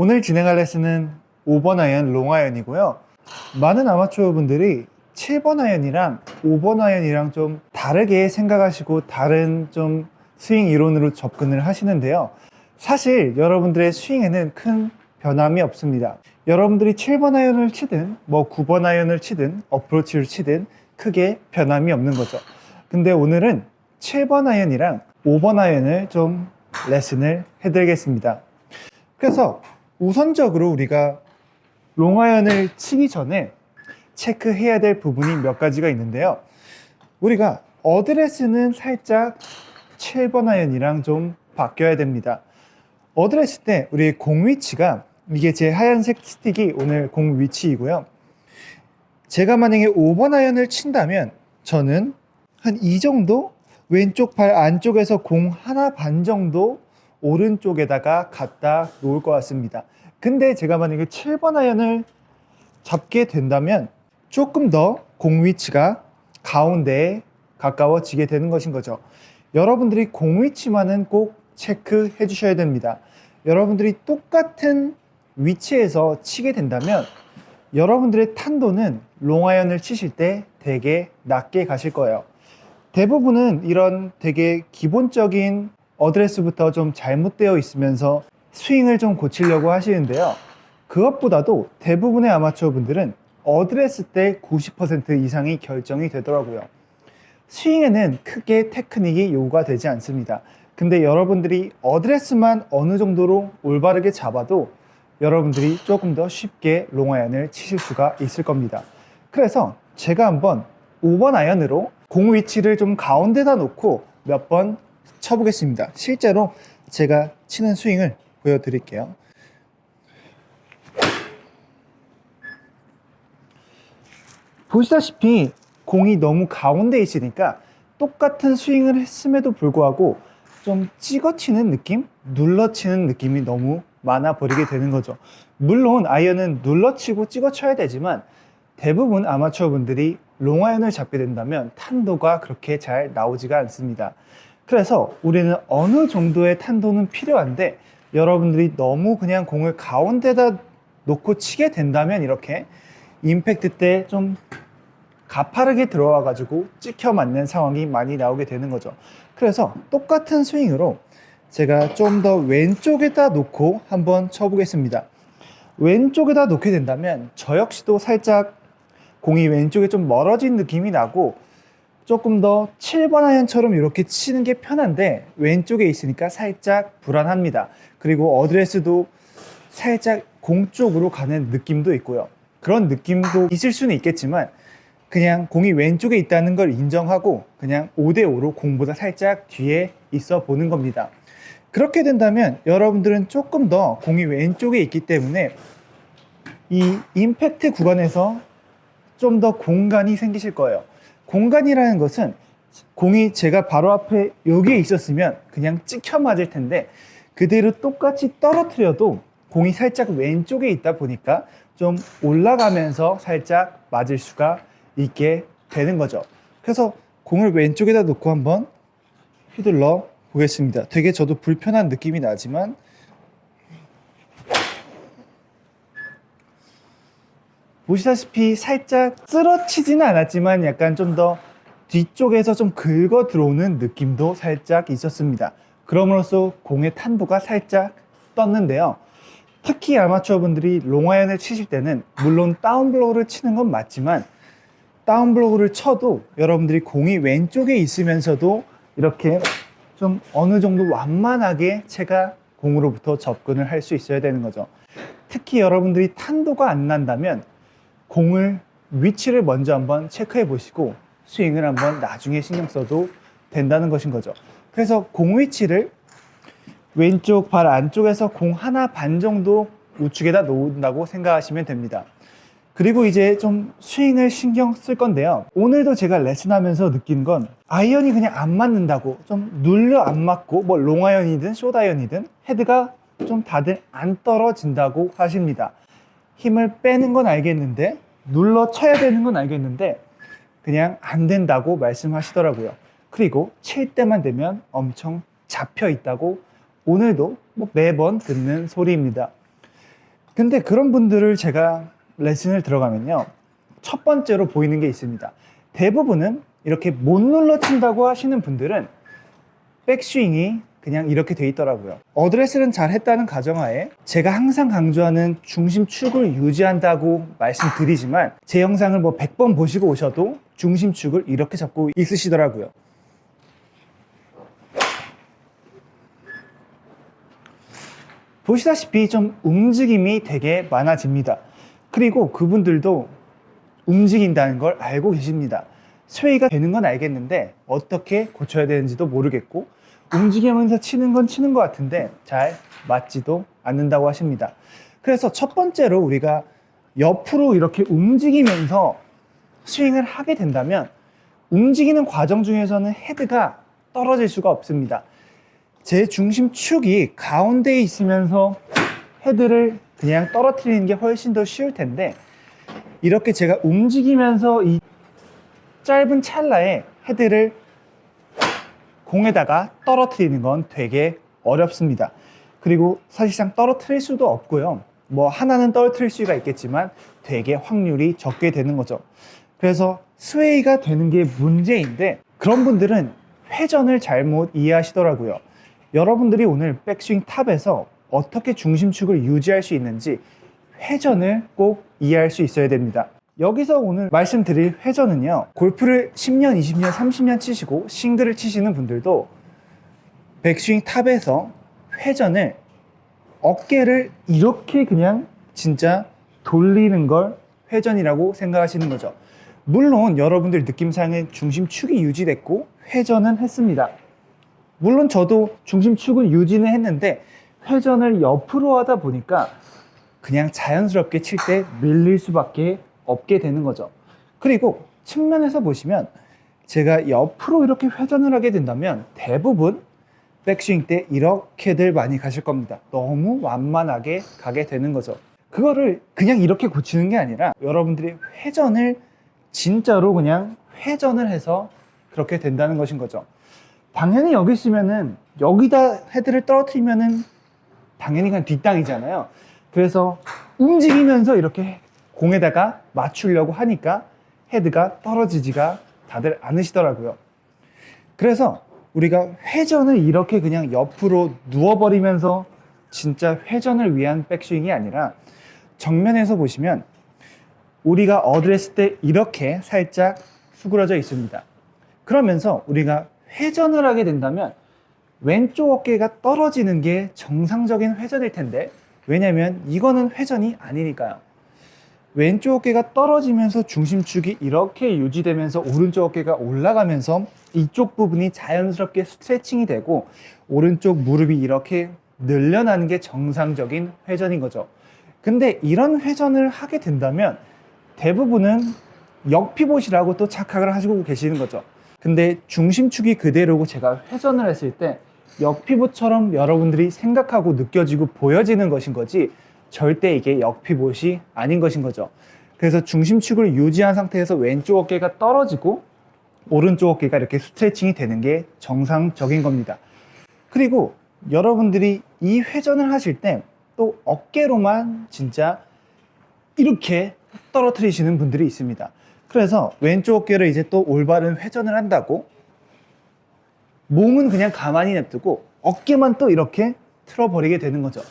오늘 진행할 레슨은 5번 아이언 롱 아이언이고요. 많은 아마추어 분들이 7번 아이언이랑 5번 아이언이랑 좀 다르게 생각하시고 다른 좀 스윙 이론으로 접근을 하시는데요. 사실 여러분들의 스윙에는 큰 변함이 없습니다. 여러분들이 7번 아이언을 치든 뭐 9번 아이언을 치든 어프로치를 치든 크게 변함이 없는 거죠. 근데 오늘은 7번 아이언이랑 5번 아이언을 좀 레슨을 해드리겠습니다. 그래서 우선적으로 우리가 롱아이언을 치기 전에 체크해야 될 부분이 몇 가지가 있는데요. 우리가 어드레스는 살짝 7번 아이언이랑 좀 바뀌어야 됩니다. 어드레스 때 우리 공 위치가 이게 제 하얀색 스틱이 오늘 공 위치이고요. 제가 만약에 5번 아이언을 친다면 저는 한 이 정도 왼쪽 발 안쪽에서 공 하나 반 정도 오른쪽에다가 갖다 놓을 것 같습니다. 근데 제가 만약에 7번 아이언을 잡게 된다면 조금 더 공 위치가 가운데에 가까워지게 되는 것인 거죠. 여러분들이 공 위치만은 꼭 체크해 주셔야 됩니다. 여러분들이 똑같은 위치에서 치게 된다면 여러분들의 탄도는 롱아이언을 치실 때 되게 낮게 가실 거예요. 대부분은 이런 되게 기본적인 어드레스부터 좀 잘못되어 있으면서 스윙을 좀 고치려고 하시는데요. 그것보다도 대부분의 아마추어 분들은 어드레스 때 90% 이상이 결정이 되더라고요. 스윙에는 크게 테크닉이 요구가 되지 않습니다. 근데 여러분들이 어드레스만 어느 정도로 올바르게 잡아도 여러분들이 조금 더 쉽게 롱아이언을 치실 수가 있을 겁니다. 그래서 제가 한번 5번 아이언으로 공 위치를 좀 가운데다 놓고 몇 번 쳐보겠습니다. 실제로 제가 치는 스윙을 보여드릴게요. 보시다시피 공이 너무 가운데 있으니까 똑같은 스윙을 했음에도 불구하고 좀 찍어치는 느낌? 눌러치는 느낌이 너무 많아 버리게 되는 거죠. 물론 아이언은 눌러치고 찍어쳐야 되지만 대부분 아마추어 분들이 롱아이언을 잡게 된다면 탄도가 그렇게 잘 나오지가 않습니다. 그래서 우리는 어느 정도의 탄도는 필요한데 여러분들이 너무 그냥 공을 가운데다 놓고 치게 된다면 이렇게 임팩트 때 좀 가파르게 들어와 가지고 찍혀 맞는 상황이 많이 나오게 되는 거죠. 그래서 똑같은 스윙으로 제가 좀 더 왼쪽에다 놓고 한번 쳐보겠습니다. 왼쪽에다 놓게 된다면 저 역시도 살짝 공이 왼쪽에 좀 멀어진 느낌이 나고 조금 더 7번 아이언처럼 이렇게 치는 게 편한데 왼쪽에 있으니까 살짝 불안합니다. 그리고 어드레스도 살짝 공 쪽으로 가는 느낌도 있고요. 그런 느낌도 있을 수는 있겠지만 그냥 공이 왼쪽에 있다는 걸 인정하고 그냥 5대5로 공보다 살짝 뒤에 있어 보는 겁니다. 그렇게 된다면 여러분들은 조금 더 공이 왼쪽에 있기 때문에 이 임팩트 구간에서 좀 더 공간이 생기실 거예요. 공간이라는 것은 공이 제가 바로 앞에 여기에 있었으면 그냥 찍혀 맞을 텐데 그대로 똑같이 떨어뜨려도 공이 살짝 왼쪽에 있다 보니까 좀 올라가면서 살짝 맞을 수가 있게 되는 거죠. 그래서 공을 왼쪽에다 놓고 한번 휘둘러 보겠습니다. 되게 저도 불편한 느낌이 나지만 보시다시피 살짝 쓰러치지는 않았지만 약간 좀 더 뒤쪽에서 좀 긁어 들어오는 느낌도 살짝 있었습니다. 그럼으로써 공의 탄도가 살짝 떴는데요. 특히 아마추어 분들이 롱아이언을 치실 때는 물론 다운블로우를 치는 건 맞지만 다운블로우를 쳐도 여러분들이 공이 왼쪽에 있으면서도 이렇게 좀 어느 정도 완만하게 채가 공으로부터 접근을 할 수 있어야 되는 거죠. 특히 여러분들이 탄도가 안 난다면 공을 위치를 먼저 한번 체크해 보시고 스윙을 한번 나중에 신경 써도 된다는 것인 거죠. 그래서 공 위치를 왼쪽 발 안쪽에서 공 하나 반 정도 우측에다 놓는다고 생각하시면 됩니다. 그리고 이제 좀 스윙을 신경 쓸 건데요. 오늘도 제가 레슨하면서 느낀 건 아이언이 그냥 안 맞는다고 좀 눌려 안 맞고 뭐 롱아이언이든 숏아이언이든 헤드가 좀 다들 안 떨어진다고 하십니다. 힘을 빼는 건 알겠는데 눌러 쳐야 되는 건 알겠는데 그냥 안 된다고 말씀하시더라고요. 그리고 칠 때만 되면 엄청 잡혀 있다고 오늘도 뭐 매번 듣는 소리입니다. 근데 그런 분들을 제가 레슨을 들어가면요. 첫 번째로 보이는 게 있습니다. 대부분은 이렇게 못 눌러 친다고 하시는 분들은 백스윙이 그냥 이렇게 돼 있더라고요. 어드레스는 잘 했다는 가정하에 제가 항상 강조하는 중심 축을 유지한다고 말씀드리지만 제 영상을 뭐 100번 보시고 오셔도 중심 축을 이렇게 잡고 있으시더라고요. 보시다시피 좀 움직임이 되게 많아집니다. 그리고 그분들도 움직인다는 걸 알고 계십니다. 스웨이가 되는 건 알겠는데 어떻게 고쳐야 되는지도 모르겠고 움직이면서 치는 건 치는 것 같은데 잘 맞지도 않는다고 하십니다. 그래서 첫 번째로 우리가 옆으로 이렇게 움직이면서 스윙을 하게 된다면 움직이는 과정 중에서는 헤드가 떨어질 수가 없습니다. 제 중심 축이 가운데에 있으면서 헤드를 그냥 떨어뜨리는 게 훨씬 더 쉬울 텐데 이렇게 제가 움직이면서 이 짧은 찰나에 헤드를 공에다가 떨어뜨리는 건 되게 어렵습니다. 그리고 사실상 떨어뜨릴 수도 없고요. 뭐 하나는 떨어뜨릴 수가 있겠지만 되게 확률이 적게 되는 거죠. 그래서 스웨이가 되는 게 문제인데 그런 분들은 회전을 잘못 이해하시더라고요. 여러분들이 오늘 백스윙 탑에서 어떻게 중심축을 유지할 수 있는지 회전을 꼭 이해할 수 있어야 됩니다. 여기서 오늘 말씀드릴 회전은요, 골프를 10년, 20년, 30년 치시고 싱글을 치시는 분들도 백스윙 탑에서 회전을 어깨를 이렇게 그냥 진짜 돌리는 걸 회전이라고 생각하시는 거죠. 물론 여러분들 느낌상은 중심축이 유지됐고 회전은 했습니다. 물론 저도 중심축은 유지는 했는데 회전을 옆으로 하다 보니까 그냥 자연스럽게 칠 때 밀릴 수밖에 없게 되는 거죠. 그리고 측면에서 보시면 제가 옆으로 이렇게 회전을 하게 된다면 대부분 백스윙 때 이렇게들 많이 가실 겁니다. 너무 완만하게 가게 되는 거죠. 그거를 그냥 이렇게 고치는 게 아니라 여러분들이 회전을 진짜로 그냥 회전을 해서 그렇게 된다는 것인 거죠. 당연히 여기 있으면은 여기다 헤드를 떨어뜨리면은 당연히 그냥 뒷땅이잖아요. 그래서 움직이면서 이렇게 공에다가 맞추려고 하니까 헤드가 떨어지지가 다들 않으시더라고요. 그래서 우리가 회전을 이렇게 그냥 옆으로 누워버리면서 진짜 회전을 위한 백스윙이 아니라 정면에서 보시면 우리가 어드레스 때 이렇게 살짝 수그러져 있습니다. 그러면서 우리가 회전을 하게 된다면 왼쪽 어깨가 떨어지는 게 정상적인 회전일 텐데 왜냐면 이거는 회전이 아니니까요. 왼쪽 어깨가 떨어지면서 중심축이 이렇게 유지되면서 오른쪽 어깨가 올라가면서 이쪽 부분이 자연스럽게 스트레칭이 되고 오른쪽 무릎이 이렇게 늘려나는 게 정상적인 회전인 거죠. 근데 이런 회전을 하게 된다면 대부분은 역피봇이라고 또 착각을 하시고 계시는 거죠. 근데 중심축이 그대로고 제가 회전을 했을 때 역피봇처럼 여러분들이 생각하고 느껴지고 보여지는 것인 거지 절대 이게 역피봇이 아닌 것인 거죠. 그래서 중심축을 유지한 상태에서 왼쪽 어깨가 떨어지고 오른쪽 어깨가 이렇게 스트레칭이 되는 게 정상적인 겁니다. 그리고 여러분들이 이 회전을 하실 때 또 어깨로만 진짜 이렇게 떨어뜨리시는 분들이 있습니다. 그래서 왼쪽 어깨를 이제 또 올바른 회전을 한다고 몸은 그냥 가만히 냅두고 어깨만 또 이렇게 틀어버리게 되는 거죠.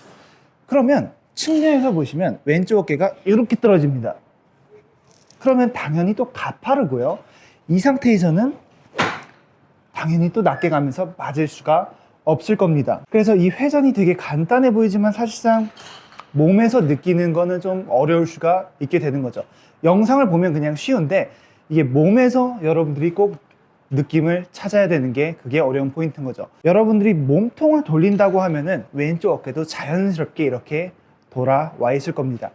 그러면 측면에서 보시면 왼쪽 어깨가 이렇게 떨어집니다. 그러면 당연히 또 가파르고요. 이 상태에서는 당연히 또 낮게 가면서 맞을 수가 없을 겁니다. 그래서 이 회전이 되게 간단해 보이지만 사실상 몸에서 느끼는 거는 좀 어려울 수가 있게 되는 거죠. 영상을 보면 그냥 쉬운데 이게 몸에서 여러분들이 꼭 느낌을 찾아야 되는 게 그게 어려운 포인트인 거죠. 여러분들이 몸통을 돌린다고 하면은 왼쪽 어깨도 자연스럽게 이렇게 돌아와 있을 겁니다.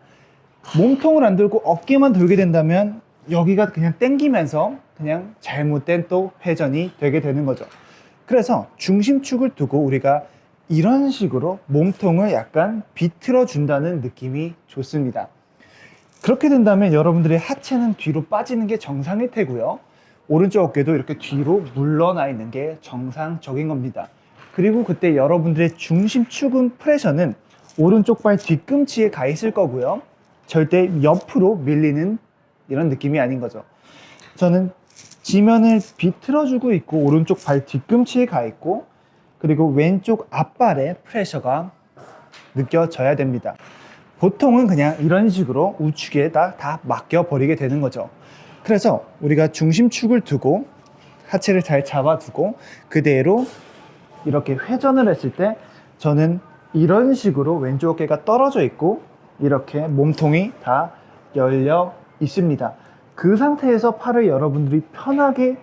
몸통을 안 들고 어깨만 돌게 된다면 여기가 그냥 땡기면서 그냥 잘못된 또 회전이 되게 되는 거죠. 그래서 중심축을 두고 우리가 이런 식으로 몸통을 약간 비틀어 준다는 느낌이 좋습니다. 그렇게 된다면 여러분들의 하체는 뒤로 빠지는 게 정상일 테고요. 오른쪽 어깨도 이렇게 뒤로 물러나 있는 게 정상적인 겁니다. 그리고 그때 여러분들의 중심축은 프레셔는 오른쪽 발 뒤꿈치에 가 있을 거고요. 절대 옆으로 밀리는 이런 느낌이 아닌 거죠. 저는 지면을 비틀어주고 있고 오른쪽 발 뒤꿈치에 가 있고 그리고 왼쪽 앞발에 프레셔가 느껴져야 됩니다. 보통은 그냥 이런 식으로 우측에다 다 맡겨버리게 되는 거죠. 그래서 우리가 중심축을 두고 하체를 잘 잡아두고 그대로 이렇게 회전을 했을 때 저는 이런 식으로 왼쪽 어깨가 떨어져 있고 이렇게 몸통이 다 열려 있습니다. 그 상태에서 팔을 여러분들이 편하게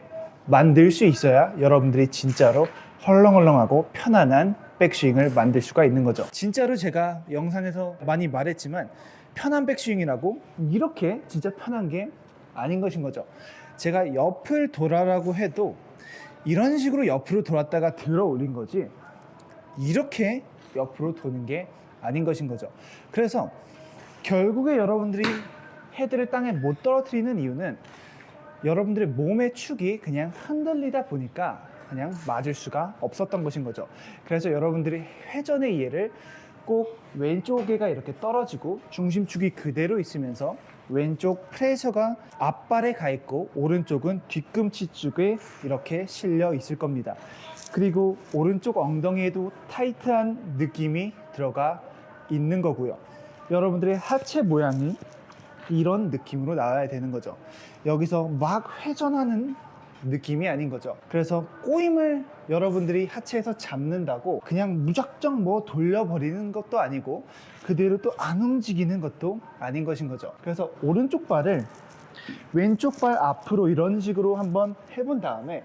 만들 수 있어야 여러분들이 진짜로 헐렁헐렁하고 편안한 백스윙을 만들 수가 있는 거죠. 진짜로 제가 영상에서 많이 말했지만 편한 백스윙이라고 이렇게 진짜 편한 게 아닌 것인 거죠. 제가 옆을 돌아라고 해도 이런 식으로 옆으로 돌았다가 들어 올린 거지 이렇게 옆으로 도는 게 아닌 것인 거죠. 그래서 결국에 여러분들이 헤드를 땅에 못 떨어뜨리는 이유는 여러분들의 몸의 축이 그냥 흔들리다 보니까 그냥 맞을 수가 없었던 것인 거죠. 그래서 여러분들이 회전의 이해를 꼭 왼쪽 어깨가 이렇게 떨어지고 중심축이 그대로 있으면서 왼쪽 프레셔가 앞발에 가 있고 오른쪽은 뒤꿈치 쪽에 이렇게 실려 있을 겁니다. 그리고 오른쪽 엉덩이에도 타이트한 느낌이 들어가 있는 거고요. 여러분들의 하체 모양이 이런 느낌으로 나와야 되는 거죠. 여기서 막 회전하는 느낌이 아닌 거죠. 그래서 꼬임을 여러분들이 하체에서 잡는다고 그냥 무작정 뭐 돌려버리는 것도 아니고 그대로 또 안 움직이는 것도 아닌 것인 거죠. 그래서 오른쪽 발을 왼쪽 발 앞으로 이런 식으로 한번 해본 다음에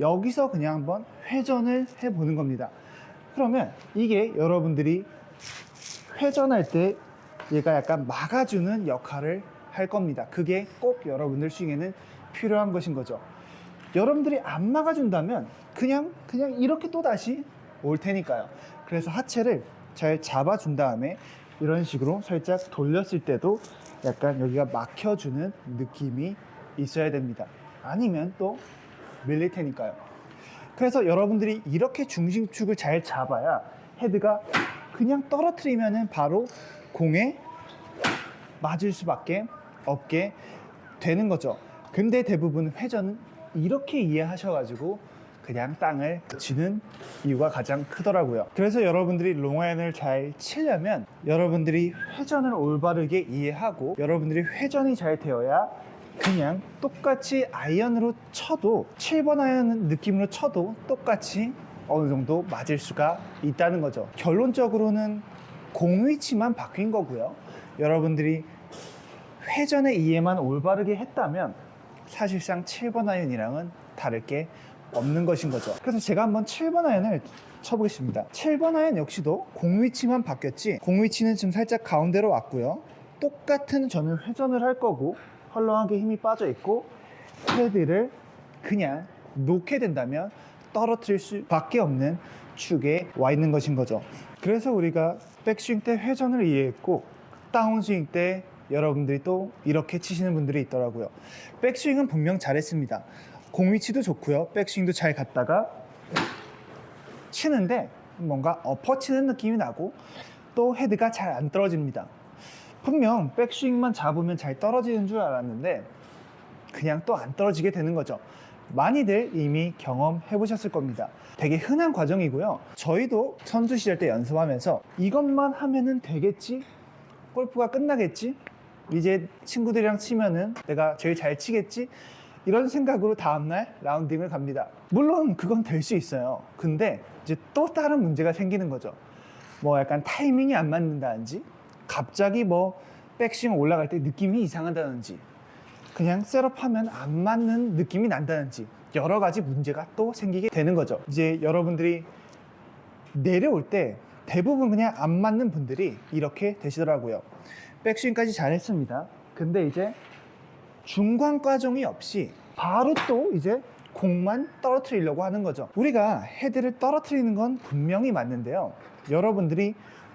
여기서 그냥 한번 회전을 해보는 겁니다. 그러면 이게 여러분들이 회전할 때 얘가 약간 막아주는 역할을 할 겁니다. 그게 꼭 여러분들 스윙에는 필요한 것인 거죠. 여러분들이 안 막아준다면 그냥 그냥 이렇게 또 다시 올 테니까요. 그래서 하체를 잘 잡아준 다음에 이런 식으로 살짝 돌렸을 때도 약간 여기가 막혀주는 느낌이 있어야 됩니다. 아니면 또 밀릴 테니까요. 그래서 여러분들이 이렇게 중심축을 잘 잡아야 헤드가 그냥 떨어뜨리면은 바로 공에 맞을 수밖에 없게 되는 거죠. 근데 대부분 회전은 이렇게 이해하셔가지고 그냥 땅을 치는 이유가 가장 크더라고요. 그래서 여러분들이 롱아이언을 잘 치려면 여러분들이 회전을 올바르게 이해하고 여러분들이 회전이 잘 되어야 그냥 똑같이 아이언으로 쳐도 7번 아이언 느낌으로 쳐도 똑같이 어느 정도 맞을 수가 있다는 거죠. 결론적으로는 공 위치만 바뀐 거고요. 여러분들이 회전의 이해만 올바르게 했다면 사실상 7번 아이언이랑은 다를 게 없는 것인 거죠. 그래서 제가 한번 7번 아이언을 쳐보겠습니다. 7번 아이언 역시도 공 위치만 바뀌었지 공 위치는 지금 살짝 가운데로 왔고요. 똑같은 저는 회전을 할 거고 헐렁하게 힘이 빠져 있고 헤드를 그냥 놓게 된다면 떨어뜨릴 수밖에 없는 축에 와 있는 것인 거죠. 그래서 우리가 백스윙 때 회전을 이해했고 다운스윙 때 여러분들이 또 이렇게 치시는 분들이 있더라고요. 백스윙은 분명 잘했습니다. 공 위치도 좋고요. 백스윙도 잘 갔다가 치는데 뭔가 엎어치는 느낌이 나고 또 헤드가 잘 안 떨어집니다. 분명 백스윙만 잡으면 잘 떨어지는 줄 알았는데 그냥 또 안 떨어지게 되는 거죠. 많이들 이미 경험해 보셨을 겁니다. 되게 흔한 과정이고요. 저희도 선수 시절 때 연습하면서 이것만 하면은 되겠지? 골프가 끝나겠지? 이제 친구들이랑 치면은 내가 제일 잘 치겠지? 이런 생각으로 다음날 라운딩을 갑니다. 물론 그건 될 수 있어요. 근데 이제 또 다른 문제가 생기는 거죠. 뭐 약간 타이밍이 안 맞는다든지, 갑자기 뭐 백스윙 올라갈 때 느낌이 이상하다든지, 그냥 셋업하면 안 맞는 느낌이 난다든지, 여러 가지 문제가 또 생기게 되는 거죠. 이제 여러분들이 내려올 때 대부분 그냥 안 맞는 분들이 이렇게 되시더라고요. 백스윙까지 잘했습니다. 근데 이제 중간 과정이 없이 바로 또 이제 공만 떨어뜨리려고 하는 거죠. 우리가 헤드를 떨어뜨리는 건 분명히 맞는데요. 여러분들이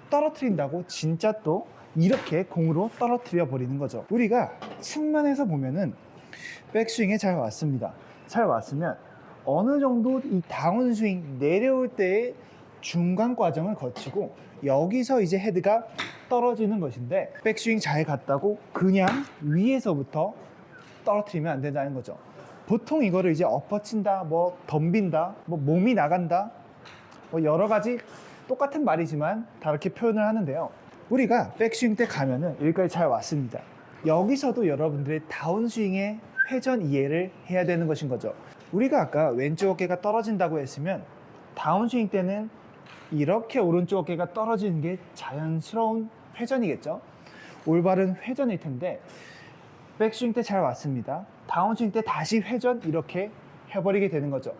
떨어뜨린다고 진짜 또 이렇게 공으로 떨어뜨려 버리는 거죠. 우리가 측면에서 보면은 백스윙에 잘 왔습니다. 잘 왔으면 어느 정도 이 다운스윙 내려올 때의 중간 과정을 거치고 여기서 이제 헤드가 떨어지는 것인데 백스윙 잘 갔다고 그냥 위에서부터 떨어뜨리면 안 된다는 거죠. 보통 이거를 이제 엎어친다, 뭐 덤빈다, 뭐 몸이 나간다, 뭐 여러 가지 똑같은 말이지만 다르게 표현을 하는데요. 우리가 백스윙 때 가면은 여기까지 잘 왔습니다. 여기서도 여러분들의 다운스윙의 회전 이해를 해야 되는 것인 거죠. 우리가 아까 왼쪽 어깨가 떨어진다고 했으면 다운스윙 때는 이렇게 오른쪽 어깨가 떨어지는 게 자연스러운 회전이겠죠. 올바른 회전일 텐데 백스윙 때 잘 왔습니다. 다운스윙 때 다시 회전 이렇게 해버리게 되는 거죠.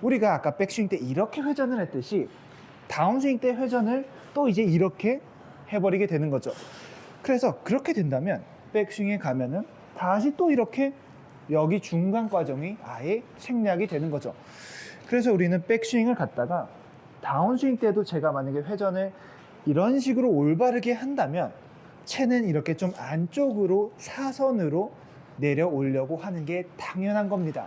우리가 아까 백스윙 때 이렇게 회전을 했듯이 다운스윙 때 회전을 또 이제 이렇게 해버리게 되는 거죠. 그래서 그렇게 된다면 백스윙에 가면은 다시 또 이렇게 여기 중간 과정이 아예 생략이 되는 거죠. 그래서 우리는 백스윙을 갔다가 다운스윙 때도 제가 만약에 회전을 이런 식으로 올바르게 한다면 채는 이렇게 좀 안쪽으로 사선으로 내려오려고 하는 게 당연한 겁니다.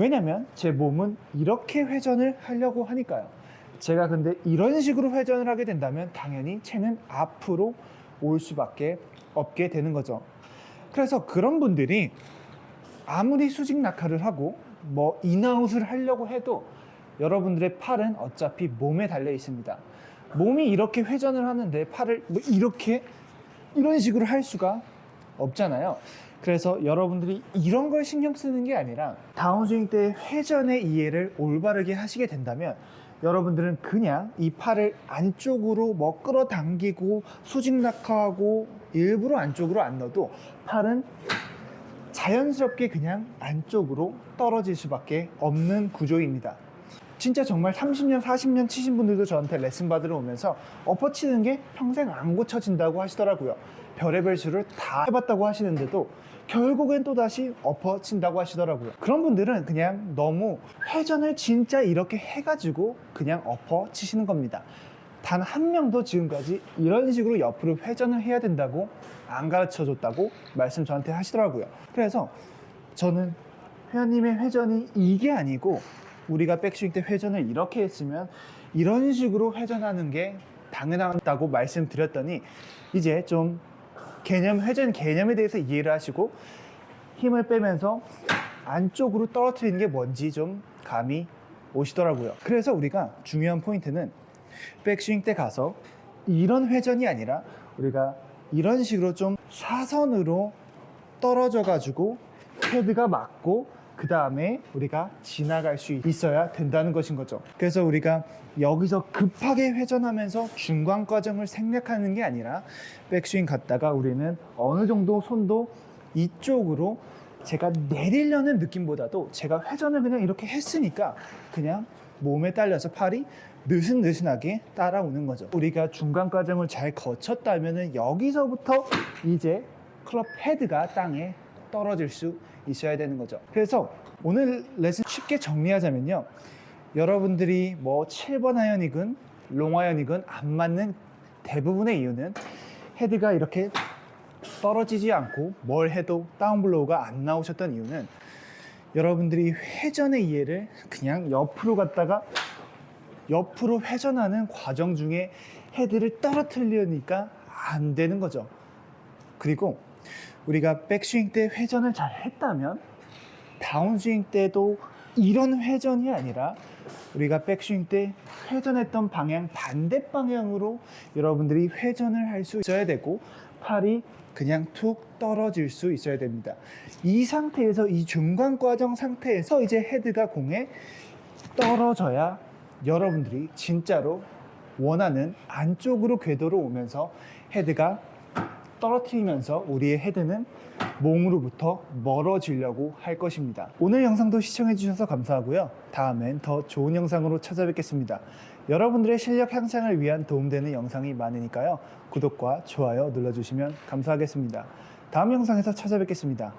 왜냐면 제 몸은 이렇게 회전을 하려고 하니까요. 제가 근데 이런 식으로 회전을 하게 된다면 당연히 채는 앞으로 올 수밖에 없게 되는 거죠. 그래서 그런 분들이 아무리 수직 낙하를 하고 뭐 인아웃을 하려고 해도 여러분들의 팔은 어차피 몸에 달려 있습니다. 몸이 이렇게 회전을 하는데 팔을 뭐 이렇게 이런 식으로 할 수가 없잖아요. 그래서 여러분들이 이런 걸 신경 쓰는 게 아니라 다운스윙 때 회전의 이해를 올바르게 하시게 된다면 여러분들은 그냥 이 팔을 안쪽으로 뭐 끌어당기고 수직 낙하하고 일부러 안쪽으로 안 넣어도 팔은 자연스럽게 그냥 안쪽으로 떨어질 수밖에 없는 구조입니다. 진짜 정말 30년, 40년 치신 분들도 저한테 레슨 받으러 오면서 엎어치는 게 평생 안 고쳐진다고 하시더라고요. 별의별 수를 다 해봤다고 하시는데도 결국엔 또다시 엎어친다고 하시더라고요. 그런 분들은 그냥 너무 회전을 진짜 이렇게 해가지고 그냥 엎어치시는 겁니다. 단 한 명도 지금까지 이런 식으로 옆으로 회전을 해야 된다고 안 가르쳐 줬다고 말씀 저한테 하시더라고요. 그래서 저는 회원님의 회전이 이게 아니고 우리가 백스윙 때 회전을 이렇게 했으면 이런 식으로 회전하는 게 당연하다고 말씀드렸더니 이제 좀 개념, 회전 개념에 대해서 이해를 하시고 힘을 빼면서 안쪽으로 떨어뜨리는 게 뭔지 좀 감이 오시더라고요. 그래서 우리가 중요한 포인트는 백스윙 때 가서 이런 회전이 아니라 우리가 이런 식으로 좀 사선으로 떨어져 가지고 헤드가 맞고 그 다음에 우리가 지나갈 수 있어야 된다는 것인 거죠. 그래서 우리가 여기서 급하게 회전하면서 중간 과정을 생략하는 게 아니라 백스윙 갔다가 우리는 어느 정도 손도 이쪽으로 제가 내리려는 느낌보다도 제가 회전을 그냥 이렇게 했으니까 그냥 몸에 딸려서 팔이 느슨느슨하게 따라오는 거죠. 우리가 중간 과정을 잘 거쳤다면은 여기서부터 이제 클럽 헤드가 땅에 떨어질 수 있어야 되는 거죠. 그래서 오늘 레슨 쉽게 정리하자면요. 여러분들이 뭐 7번 아이언이건 롱 아이언이건 안 맞는 대부분의 이유는 헤드가 이렇게 떨어지지 않고 뭘 해도 다운블로우가 안 나오셨던 이유는 여러분들이 회전의 이해를 그냥 옆으로 갔다가 옆으로 회전하는 과정 중에 헤드를 떨어뜨리려니까 안 되는 거죠. 그리고 우리가 백스윙 때 회전을 잘 했다면 다운스윙 때도 이런 회전이 아니라 우리가 백스윙 때 회전했던 방향 반대 방향으로 여러분들이 회전을 할 수 있어야 되고 팔이 그냥 툭 떨어질 수 있어야 됩니다. 이 상태에서 이 중간 과정 상태에서 이제 헤드가 공에 떨어져야 여러분들이 진짜로 원하는 안쪽으로 궤도로 오면서 헤드가 떨어뜨리면서 우리의 헤드는 몸으로부터 멀어지려고 할 것입니다. 오늘 영상도 시청해주셔서 감사하고요. 다음엔 더 좋은 영상으로 찾아뵙겠습니다. 여러분들의 실력 향상을 위한 도움되는 영상이 많으니까요. 구독과 좋아요 눌러주시면 감사하겠습니다. 다음 영상에서 찾아뵙겠습니다.